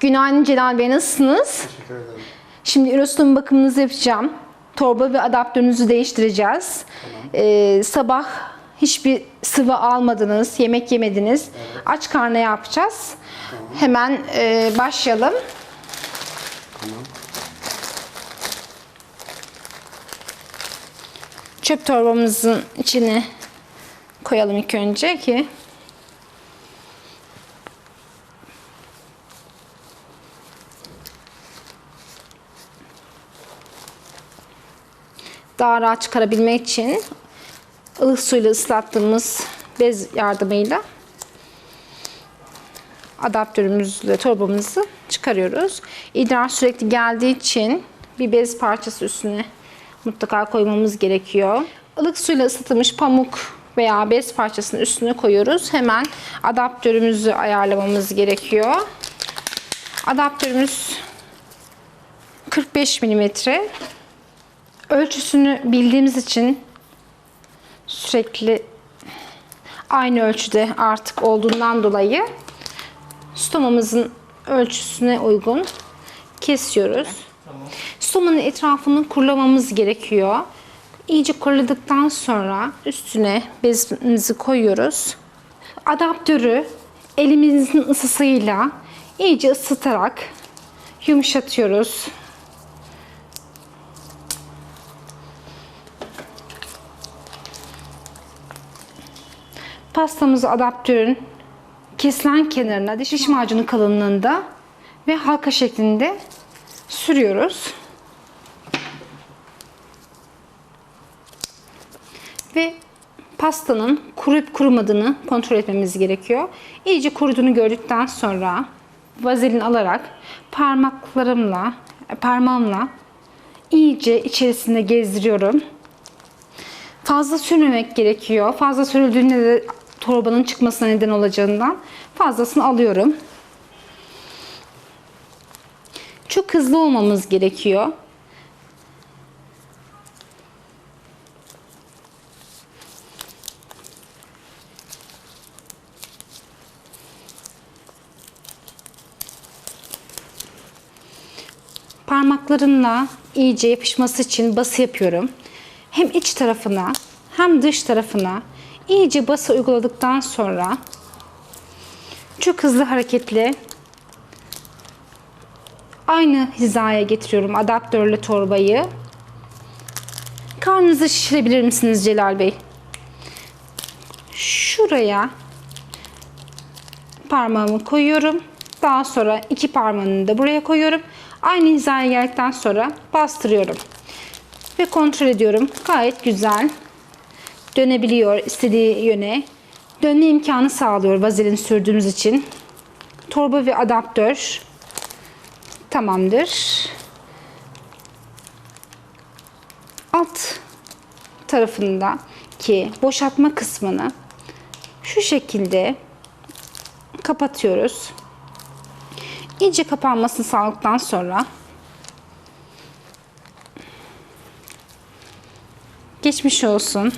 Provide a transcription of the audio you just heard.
Günaydın Celal Bey nasılsınız? Teşekkür ederim. Şimdi Eurostom bakımınızı yapacağım. Torba ve adaptörünüzü değiştireceğiz. Ee, sabah hiçbir sıvı almadınız, yemek yemediniz. Aç karnına yapacağız. Hemen e, başlayalım. Tamam. Çöp torbamızın içine koyalım ilk önce ki daha rahat çıkarabilmek için ılık suyla ıslattığımız bez yardımıyla adaptörümüzle torbamızı çıkarıyoruz. İdrar sürekli geldiği için bir bez parçası üstüne mutlaka koymamız gerekiyor. Ilık suyla ısıtılmış pamuk veya bez parçasının üstüne koyuyoruz. Hemen adaptörümüzü ayarlamamız gerekiyor. Adaptörümüz 45 milimetre. Ölçüsünü bildiğimiz için sürekli aynı ölçüde artık olduğundan dolayı stomamızın ölçüsüne uygun kesiyoruz. Stomanın etrafını kurulamamız gerekiyor. İyice kuruladıktan sonra üstüne bezimizi koyuyoruz. Adaptörü elimizin ısısıyla iyice ısıtarak yumuşatıyoruz. Pastamızı adaptörün kesilen kenarına diş macunu kalınlığında ve halka şeklinde sürüyoruz. Ve pastanın kuruyup kurumadığını kontrol etmemiz gerekiyor. İyice kuruduğunu gördükten sonra vazelin alarak parmaklarımla, parmağımla iyice içerisinde gezdiriyorum. Fazla sürmemek gerekiyor. Fazla sürüldüğünde de torbanın çıkmasına neden olacağından fazlasını alıyorum. Çok hızlı olmamız gerekiyor. Parmaklarımla iyice yapışması için bası yapıyorum. Hem iç tarafına hem dış tarafına iyice bası uyguladıktan sonra çok hızlı hareketli aynı hizaya getiriyorum adaptörle torbayı. Karnınızı şişirebilir misiniz Celal Bey? Şuraya parmağımı koyuyorum. Daha sonra iki parmağını da buraya koyuyorum. Aynı hizaya geldikten sonra bastırıyorum. Ve kontrol ediyorum. Gayet güzel dönebiliyor istediği yöne. Dönme imkanı sağlıyor vazelin sürdüğümüz için. Torba ve adaptör tamamdır. Alt tarafındaki boşaltma kısmını şu şekilde kapatıyoruz. İyice kapanmasını sağladıktan sonra geçmiş olsun.